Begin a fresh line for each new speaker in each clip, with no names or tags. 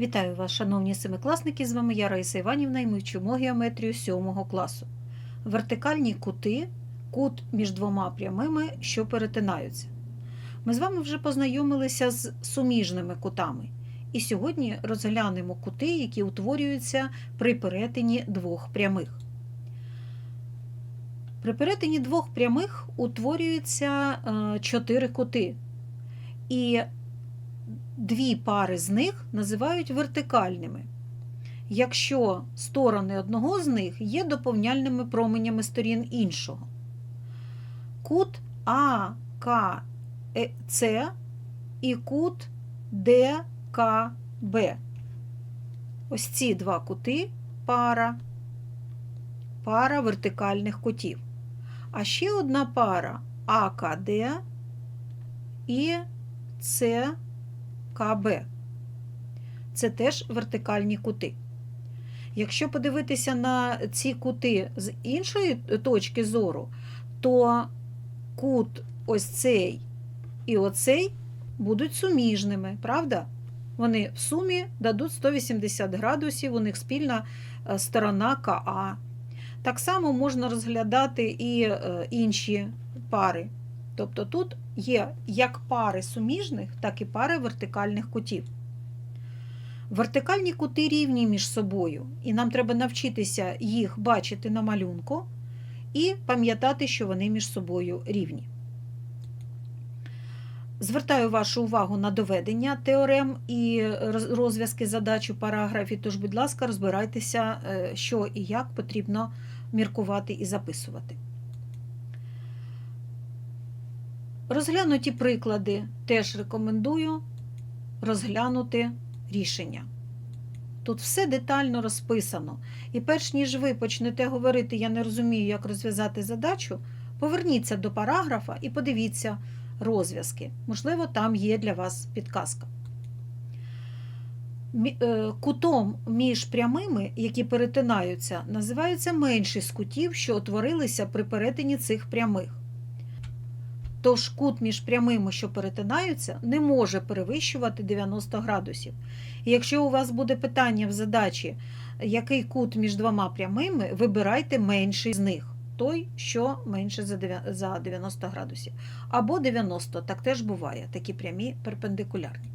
Вітаю вас, шановні семикласники! З вами я Раїса Іванівна і ми вчимо геометрію 7 класу. Вертикальні кути кут між двома прямими, що перетинаються. Ми з вами вже познайомилися з суміжними кутами. І сьогодні розглянемо кути, які утворюються при перетині двох прямих. При перетині двох прямих утворюються е, чотири кути. І дві пари з них називають вертикальними, якщо сторони одного з них є доповняльними променями сторін іншого. Кут АКЦ і кут ДКБ. Ось ці два кути пара, пара вертикальних кутів. А ще одна пара АКД і С. КБ. Це теж вертикальні кути. Якщо подивитися на ці кути з іншої точки зору, то кут ось цей і оцей будуть суміжними, правда? Вони в сумі дадуть 180 градусів, у них спільна е, сторона КА. Так само можна розглядати і е, інші пари. Тобто тут є як пари суміжних, так і пари вертикальних кутів. Вертикальні кути рівні між собою, і нам треба навчитися їх бачити на малюнку і пам'ятати, що вони між собою рівні. Звертаю вашу увагу на доведення теорем і розв'язки задач у параграфі, тож, будь ласка, розбирайтеся, що і як потрібно міркувати і записувати. Розглянуті приклади теж рекомендую розглянути рішення. Тут все детально розписано. І перш ніж ви почнете говорити, я не розумію, як розв'язати задачу, поверніться до параграфа і подивіться розв'язки. Можливо, там є для вас підказка. Кутом між прямими, які перетинаються, називаються менші з кутів, що утворилися при перетині цих прямих. Тож кут між прямими, що перетинаються, не може перевищувати 90 градусів. І якщо у вас буде питання в задачі, який кут між двома прямими, вибирайте менший з них, той, що менше за 90 градусів. Або 90, так теж буває, такі прямі перпендикулярні.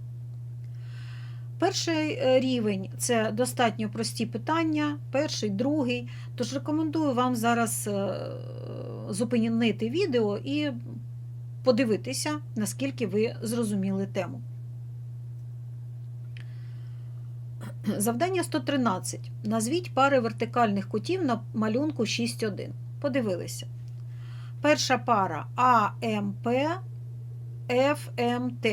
Перший е, рівень це достатньо прості питання, перший, другий. Тож рекомендую вам зараз е, зупинити відео і подивитися, наскільки ви зрозуміли тему. Завдання 113. Назвіть пари вертикальних кутів на малюнку 6.1. Подивилися. Перша пара АМП, ФМТ.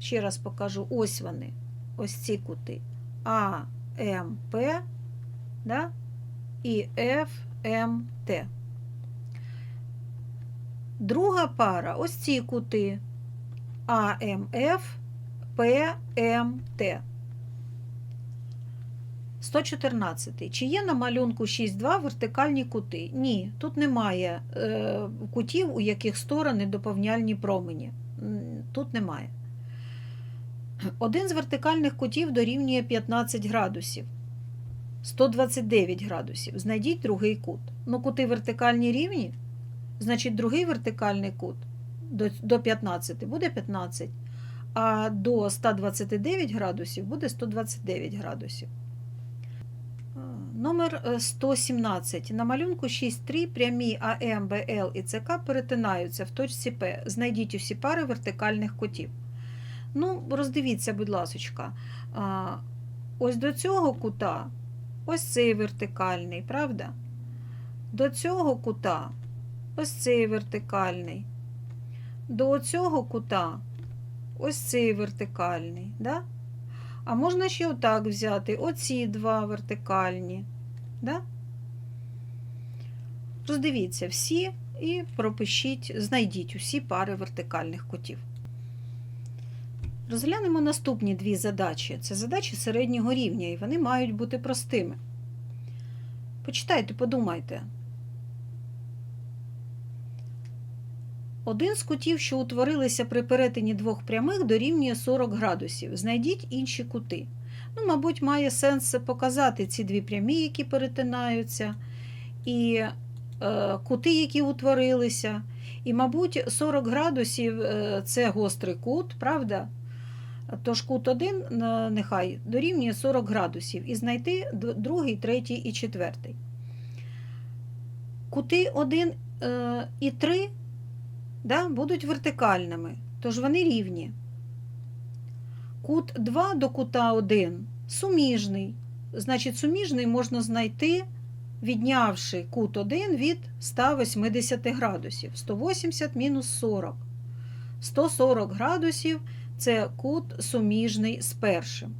Ще раз покажу, ось вони. Ось ці кути. АМП да? і ФМТ. Друга пара ось ці кути АМФ, ПМТ. 114. Чи є на малюнку 6,2 вертикальні кути? Ні, тут немає е, кутів, у яких сторони доповняльні промені. Тут немає. Один з вертикальних кутів дорівнює 15 градусів. 129 градусів. Знайдіть другий кут. Ну, кути вертикальні рівні. Значить, другий вертикальний кут до 15 буде 15, а до 129 градусів буде 129 градусів. Номер 117. На малюнку 6,3 прямі АМ, БЛ і ЦК перетинаються в точці П. Знайдіть усі пари вертикальних кутів. Ну, роздивіться, будь ласка, ось до цього кута ось цей вертикальний, правда? До цього кута ось цей вертикальний. До цього кута ось цей вертикальний. Да? А можна ще отак взяти оці два вертикальні. Да? Роздивіться всі і пропишіть, знайдіть усі пари вертикальних кутів. Розглянемо наступні дві задачі. Це задачі середнього рівня, і вони мають бути простими. Почитайте, подумайте. Один з кутів, що утворилися при перетині двох прямих, дорівнює 40 градусів. Знайдіть інші кути. Ну, мабуть, має сенс показати ці дві прямі, які перетинаються, і е, кути, які утворилися. І, мабуть, 40 градусів е, це гострий кут, правда? Тож кут 1 е, нехай дорівнює 40 градусів і знайти другий, третій і четвертий. Кути 1 е, і 3 да, будуть вертикальними, тож вони рівні. Кут 2 до кута 1 суміжний. Значить, суміжний можна знайти, віднявши кут 1 від 180 градусів. 180 мінус 40. 140 градусів це кут суміжний з першим.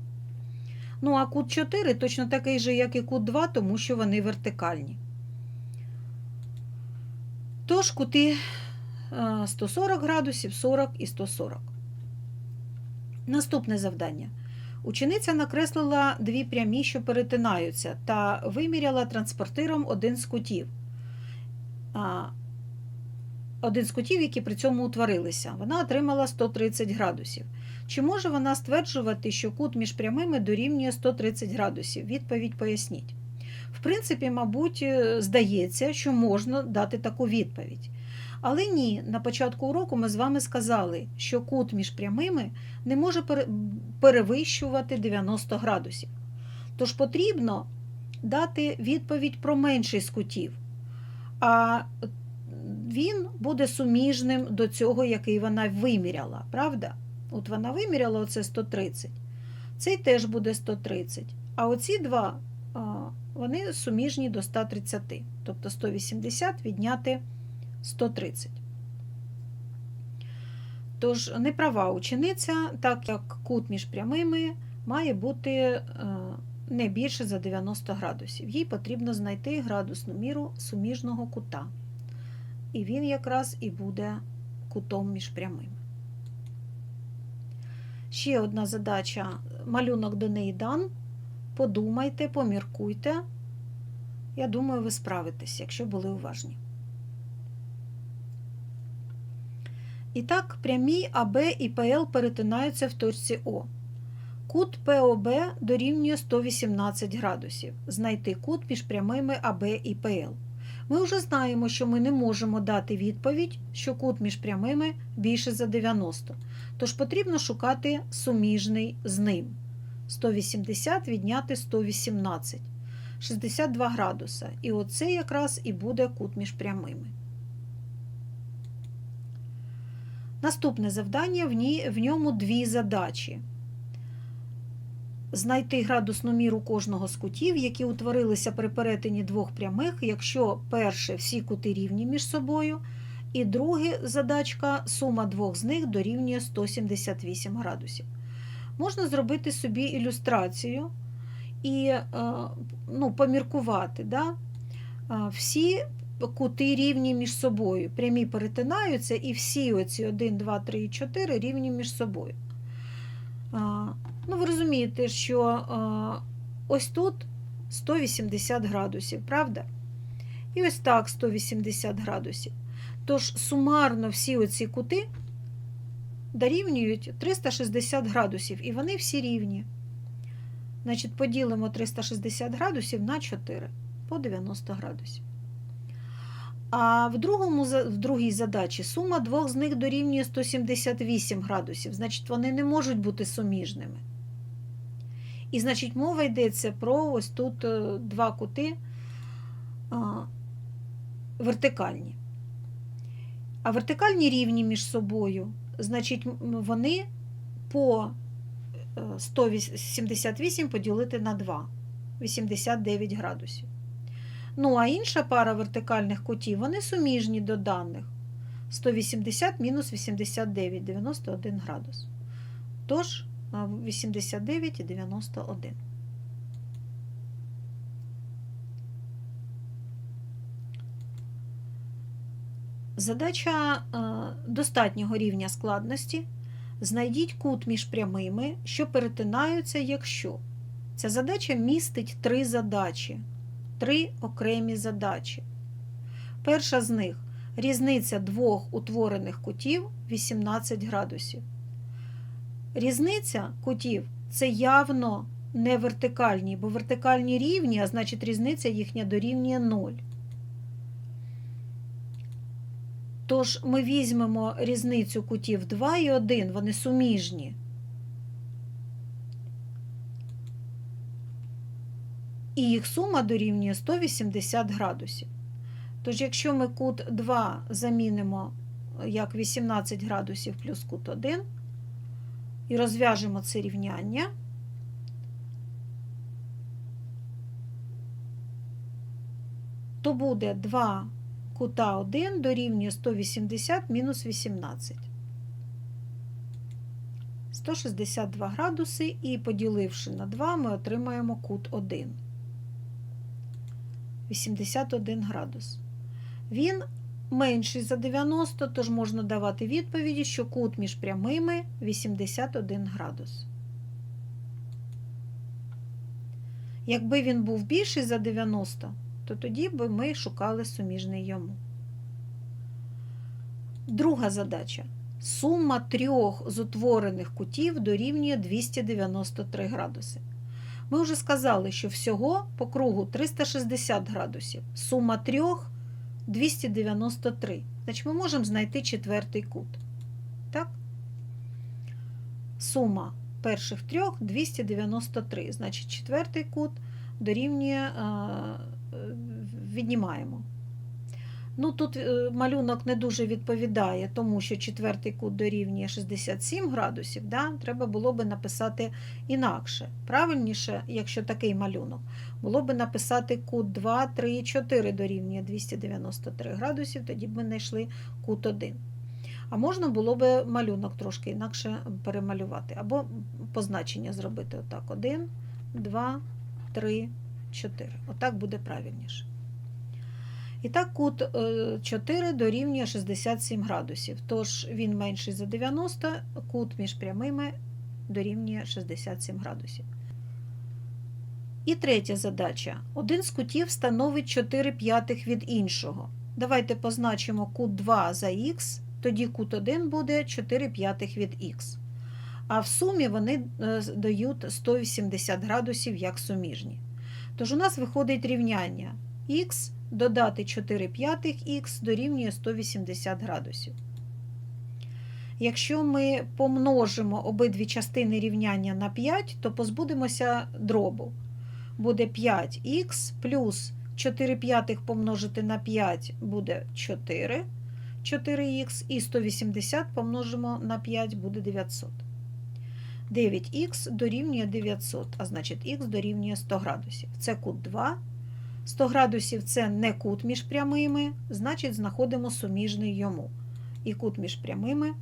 Ну, а кут 4 точно такий же, як і кут 2, тому що вони вертикальні. Тож кути 140 градусів, 40 і 140. Наступне завдання. Учениця накреслила дві прямі, що перетинаються, та виміряла транспортиром один з кутів. Один з кутів, які при цьому утворилися. Вона отримала 130 градусів. Чи може вона стверджувати, що кут між прямими дорівнює 130 градусів? Відповідь поясніть. В принципі, мабуть, е, здається, що можна дати таку відповідь. Але ні, на початку уроку ми з вами сказали, що кут між прямими не може перевищувати 90 градусів. Тож потрібно дати відповідь про менший з кутів, а він буде суміжним до цього, який вона виміряла, правда? От вона виміряла оце 130. Цей теж буде 130. А оці два вони суміжні до 130. Тобто 180 відняти 130. Тож не права учениця, так як кут між прямими має бути е, не більше за 90 градусів. Їй потрібно знайти градусну міру суміжного кута. І він якраз і буде кутом між прямими. Ще одна задача. Малюнок до неї дан. Подумайте, поміркуйте. Я думаю, ви справитесь, якщо були уважні. І так, прямі АБ і ПЛ перетинаються в точці О. Кут ПОБ дорівнює 118 градусів. Знайти кут між прямими АБ і ПЛ. Ми вже знаємо, що ми не можемо дати відповідь, що кут між прямими більше за 90. Тож потрібно шукати суміжний з ним. 180 відняти 118. 62 градуса. І оце якраз і буде кут між прямими. Наступне завдання в, ній, в ньому дві задачі. Знайти градусну міру кожного з кутів, які утворилися при перетині двох прямих, якщо перше всі кути рівні між собою, і друге задачка сума двох з них дорівнює 178 градусів. Можна зробити собі ілюстрацію і е, ну, поміркувати. Да? Е, Всі кути рівні між собою. Прямі перетинаються, і всі оці 1, 2, 3 і 4 рівні між собою. Ну, ви розумієте, що ось тут 180 градусів, правда? І ось так 180 градусів. Тож сумарно всі оці кути дорівнюють 360 градусів, і вони всі рівні. Значить, поділимо 360 градусів на 4 по 90 градусів. А в, другому, в другій задачі сума двох з них дорівнює 178 градусів. Значить, вони не можуть бути суміжними. І, значить, мова йдеться про ось тут е, два кути а, вертикальні. А вертикальні рівні між собою, значить, вони по е, 178 поділити на 2, 89 градусів. Ну, а інша пара вертикальних кутів, вони суміжні до даних. 180 мінус 89, 91 градус. Тож, 89 і 91. Задача достатнього рівня складності. Знайдіть кут між прямими, що перетинаються, якщо. Ця задача містить три задачі три окремі задачі. Перша з них Різниця двох утворених кутів 18 градусів. Різниця кутів це явно не вертикальні, бо вертикальні рівні, а значить різниця їхня дорівнює 0. Тож ми візьмемо різницю кутів 2 і 1, вони суміжні. І їх сума дорівнює 180 градусів. Тож, якщо ми кут 2 замінимо як 18 градусів плюс кут 1 і розв'яжемо це рівняння, то буде 2 кута 1 дорівнює 180 мінус 18. 162 градуси і поділивши на 2, ми отримаємо кут 1. 81 градус. Він менший за 90, тож можна давати відповіді, що кут між прямими 81 градус. Якби він був більший за 90, то тоді би ми шукали суміжний йому. Друга задача. Сума трьох з утворених кутів дорівнює 293 градуси. Ми вже сказали, що всього по кругу 360 градусів. Сума трьох 293. Значить, ми можемо знайти четвертий кут. Так? Сума перших трьох 293. Значить, четвертий кут дорівнює, віднімаємо. Ну, тут малюнок не дуже відповідає, тому що четвертий кут дорівнює 67 градусів, да? треба було би написати інакше. Правильніше, якщо такий малюнок, було би написати кут 2, 3, 4 дорівнює 293 градусів, тоді б ми знайшли кут 1. А можна було би малюнок трошки інакше перемалювати, або позначення зробити отак: 1, 2, 3, 4. Отак буде правильніше. І так, кут 4 дорівнює 67 градусів. Тож він менший за 90, кут між прямими дорівнює 67 градусів. І третя задача. Один з кутів становить 4 п'ятих від іншого. Давайте позначимо кут 2 за х, тоді кут 1 буде 4 п'ятих від х. А в сумі вони дають 180 градусів як суміжні. Тож у нас виходить рівняння х додати 4 п'ятих х дорівнює 180 градусів. Якщо ми помножимо обидві частини рівняння на 5, то позбудемося дробу. Буде 5х плюс 4 п'ятих помножити на 5 буде 4, 4х, і 180 помножимо на 5 буде 900. 9х дорівнює 900, а значить х дорівнює 100 градусів. Це кут 2. 100 градусів це не кут між прямими, значить, знаходимо суміжний йому. І кут між прямими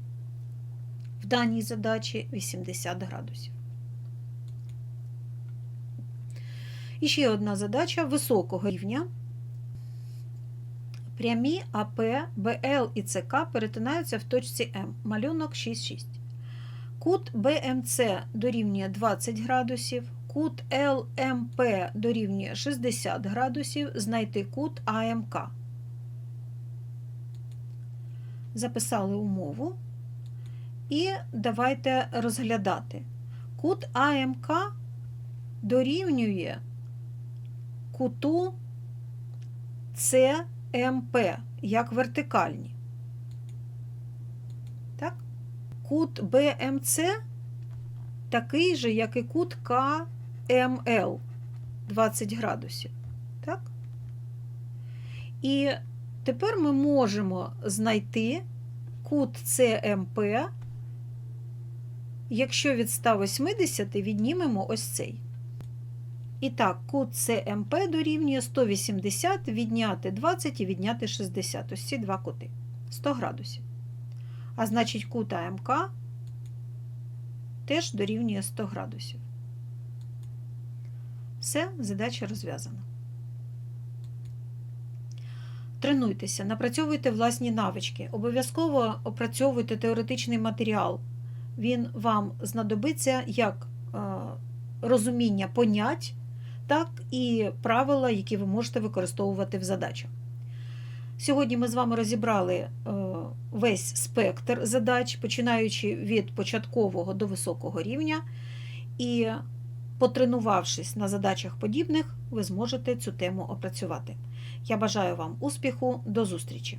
в даній задачі 80 градусів. І ще одна задача високого рівня. Прямі АП, БЛ і ЦК перетинаються в точці М. Малюнок 6,6. Кут БМЦ дорівнює 20 градусів, кут ЛМП дорівнює 60 градусів, знайти кут АМК. Записали умову. І давайте розглядати. Кут АМК дорівнює куту ЦМП як вертикальні. Так? Кут БМЦ такий же, як і кут КМЛ 20 градусів. Так? І тепер ми можемо знайти кут ЦМП, якщо від 180 віднімемо ось цей. І так, кут ЦМП дорівнює 180 відняти 20 і відняти 60. Ось ці два кути. 100 градусів. А значить, кут АМК теж дорівнює 100 градусів. Все, задача розв'язана. Тренуйтеся, напрацьовуйте власні навички. Обов'язково опрацьовуйте теоретичний матеріал. Він вам знадобиться як розуміння понять, так і правила, які ви можете використовувати в задачах. Сьогодні ми з вами розібрали е, весь спектр задач, починаючи від початкового до високого рівня. І потренувавшись на задачах подібних, ви зможете цю тему опрацювати. Я бажаю вам успіху, до зустрічі!